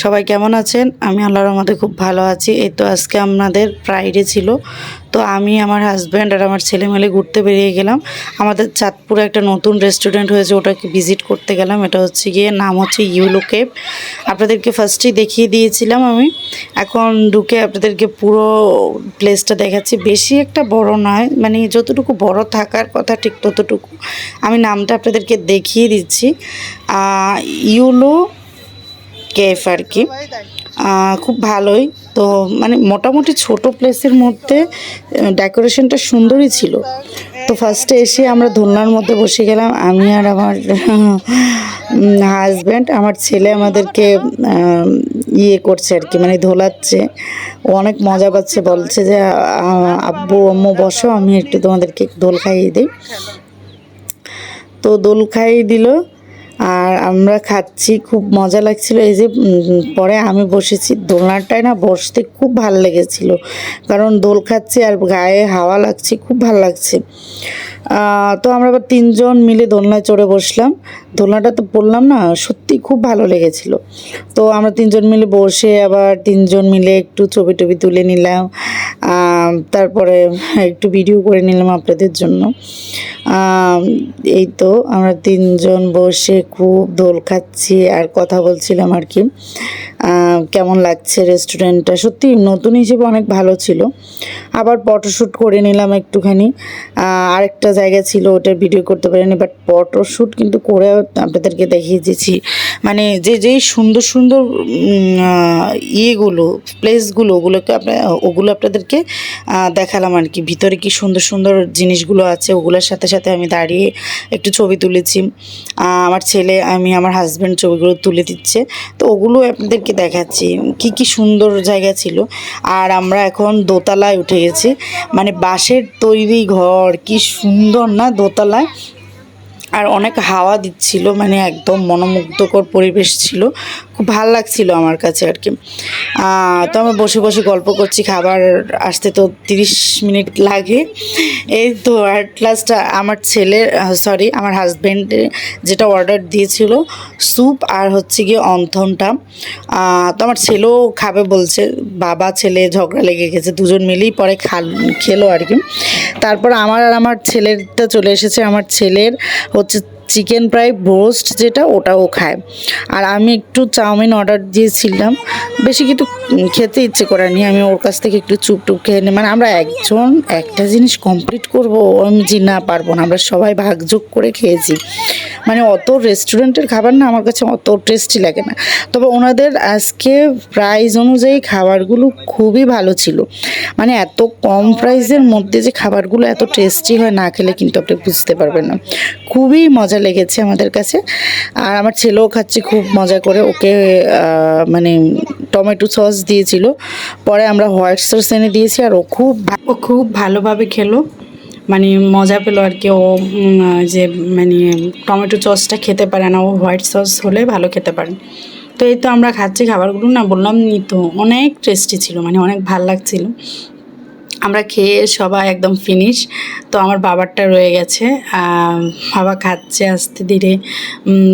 সবাই কেমন আছেন? আমি আল্লাহর আমাদের খুব ভালো আছি। এই তো আজকে আমাদের ফ্রাইডে ছিল। তো আমি, আমার হাজব্যান্ড আর আমার ছেলে মেলে ঘুরতে বেরিয়ে গেলাম। আমাদের চাঁদপুরে একটা নতুন রেস্টুরেন্ট হয়েছে, ওটাকে ভিজিট করতে গেলাম। এটা হচ্ছে গিয়ে, নাম হচ্ছে ইউলো কেপ আপনাদেরকে ফার্স্টেই দেখিয়ে দিয়েছিলাম আমি। এখন ঢুকে আপনাদেরকে পুরো প্লেসটা দেখাচ্ছি। বেশি একটা বড় নয় মানে যতটুকু বড় থাকার কথা ঠিক ততটুকু। আমি নামটা আপনাদেরকে দেখিয়ে দিচ্ছি। ইউলো কেফ আর কি। খুব ভালোই। তো মানে মোটামুটি ছোট প্লেসের মধ্যে ডেকোরেশনটা সুন্দরই ছিল। তো ফার্স্টে এসে আমরা দোলনার মধ্যে বসে গেলাম। আমি আর আমার হাজব্যান্ড আমার ছেলে আমাদেরকে ইয়ে করছে আর কি মানে ধোলাচ্ছে। ও অনেক মজা পাচ্ছে, বলছে যে আব্বু, আম্মু, বসো, আমি একটু তোমাদেরকে দোল খাইয়ে দিই। তো দোল খাইয়ে দিল। আর আমরা খাচ্ছি, খুব মজা লাগছিল। এই যে পরে আমি বসেছি, দোলনাটায় না বসতে খুব ভালো লেগেছিল। কারণ দোল খাচ্ছি আর গায়ে হাওয়া লাগছে, খুব ভালো লাগছে। তো আমরা আবার তিনজন মিলে দোলনায় চড়ে বসলাম। দোলনাটা তো বললাম না, সত্যি খুব ভালো লেগেছিল। তো আমরা তিনজন মিলে বসে আবার তিনজন মিলে একটু ছবি টবি তুলে নিলাম। তারপরে একটু ভিডিও করে নিলাম আপনাদের জন্য। এই তো আমরা তিনজন বসে খুব দোল খাচ্ছি আর কথা বলছিলাম আর কি। কেমন লাগছে রেস্টুরেন্টটা সত্যি নতুন হিসেবে অনেক ভালো ছিল। আবার ফটোশ্যুট করে নিলাম একটুখানি। আরেকটা জায়গা ছিল ওটার ভিডিও করতে পারিনি বাট ফটোশ্যুট কিন্তু করে আপনাদেরকে দেখিয়ে দিয়েছি মানে যে, যেই সুন্দর সুন্দর ইয়েগুলো প্লেসগুলো ওগুলোকে আপনার ওগুলো আপনাদেরকে দেখালাম আর কি। ভিতরে কি সুন্দর সুন্দর জিনিসগুলো আছে, ওগুলোর সাথে সাথে আমি দাঁড়িয়ে একটু ছবি তুলেছি। আমার ছেলে, আমি আমার হাজব্যান্ড ছবিগুলো তুলে দিচ্ছে। তো ওগুলো আপনাদেরকে দেখাচ্ছি, কি কি সুন্দর জায়গা ছিল। আর আমরা এখন দোতলায় উঠে গেছি। মানে বাঁশের তৈরি ঘর, কি সুন্দর না দোতলায়। আর অনেক হাওয়া দিচ্ছিল মানে একদম মনোমুগ্ধকর পরিবেশ ছিল। খুব ভালো লাগছিল আমার কাছে আর কি। তো আমরা বসে বসে গল্প করছি, খাবার আসতে তো তিরিশ মিনিট লাগে। এই তো অ্যাট লাস্ট আমার ছেলে সরি আমার হাজব্যান্ডে যেটা অর্ডার দিয়েছিল স্যুপ আর হচ্ছে গিয়ে অন্থনটা। তো আমার ছেলেও খাবে বলছে, বাবা, ছেলে ঝগড়া লেগে গেছে, দুজন মিলেই পরে খাল, খেলো আর কি। তারপর আমার আর আমার ছেলেরটা চলে এসেছে, আমার ছেলের হচ্ছে চিকেন ফ্রাই ব্রোস্ট যেটা, ওটাও খায়। আর আমি একটু চাউমিন অর্ডার দিয়েছিলাম। বেশি কিন্তু খেতে ইচ্ছে করেনি। আমি ওর কাছ থেকে একটু চুপটুপ খেয়ে নিই মানে আমরা একজন, একটা জিনিস কমপ্লিট করব, আমি যে না পারব না, আমরা সবাই ভাগযোগ করে খেয়েছি। মানে অত রেস্টুরেন্টের খাবার না আমার কাছে অত টেস্টি লাগে না। তবে ওনাদের আজকে প্রাইস অনুযায়ী খাবারগুলো খুবই ভালো ছিল। মানে এত কম প্রাইসের মধ্যে যে খাবারগুলো এত টেস্টি হয় না খেলে কিন্তু আপনি বুঝতে পারবেন না। খুবই মজা লেগেছে আমাদের কাছে। আর আমার ছেলেও খাচ্ছে, খুব মজা করে। ওকে মানে টমেটো সস দিয়েছিল। পরে আমরা হোয়াইট সস এনে দিয়েছি আর ও খুব ও খুব ভালোভাবে খেলো। মানে মজা পেল আর কি। ও যে মানে টমেটো সসটা খেতে পারে না, ও হোয়াইট সস হলে ভালো খেতে পারে। তো এই তো আমরা খাচ্ছি খাবারগুলো, না বললাম নি তো, অনেক টেস্টি ছিল মানে অনেক ভালো লাগছিল। আমরা খেয়ে সবাই একদম ফিনিশ তো আমার বাবারটা রয়ে গেছে। বাবা খাচ্ছে আস্তে ধীরে।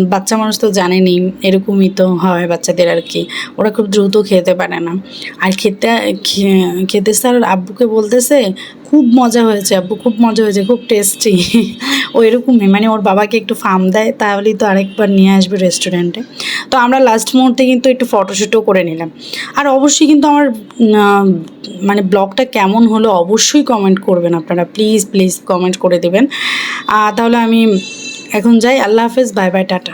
বাচ্চা মানুষ তো জানেনি, এরকমই তো হয় বাচ্চাদের আর কি। ওরা খুব দ্রুত খেতে পারে না। আর খেতে, খে- খেতে স্যার আব্বুকে বলতেছে খুব মজা হয়েছে আব্বু, খুব মজা হয়েছে, খুব টেস্টি ও এরকমই মানে ওর বাবাকে একটু ফার্ম দেয়, তাহলেই তো আরেকবার নিয়ে আসবে রেস্টুরেন্টে তো আমরা লাস্ট মুহূর্তে কিন্তু একটু ফটোশ্যুটও করে নিলাম। আর অবশ্যই কিন্তু আমার মানে ব্লগটা কেমন হলো অবশ্যই কমেন্ট করবেন আপনারা। প্লিজ প্লিজ কমেন্ট করে দেবেন। তাহলে আমি এখন যাই। আল্লাহ হাফেজ বাই বাই টাটা।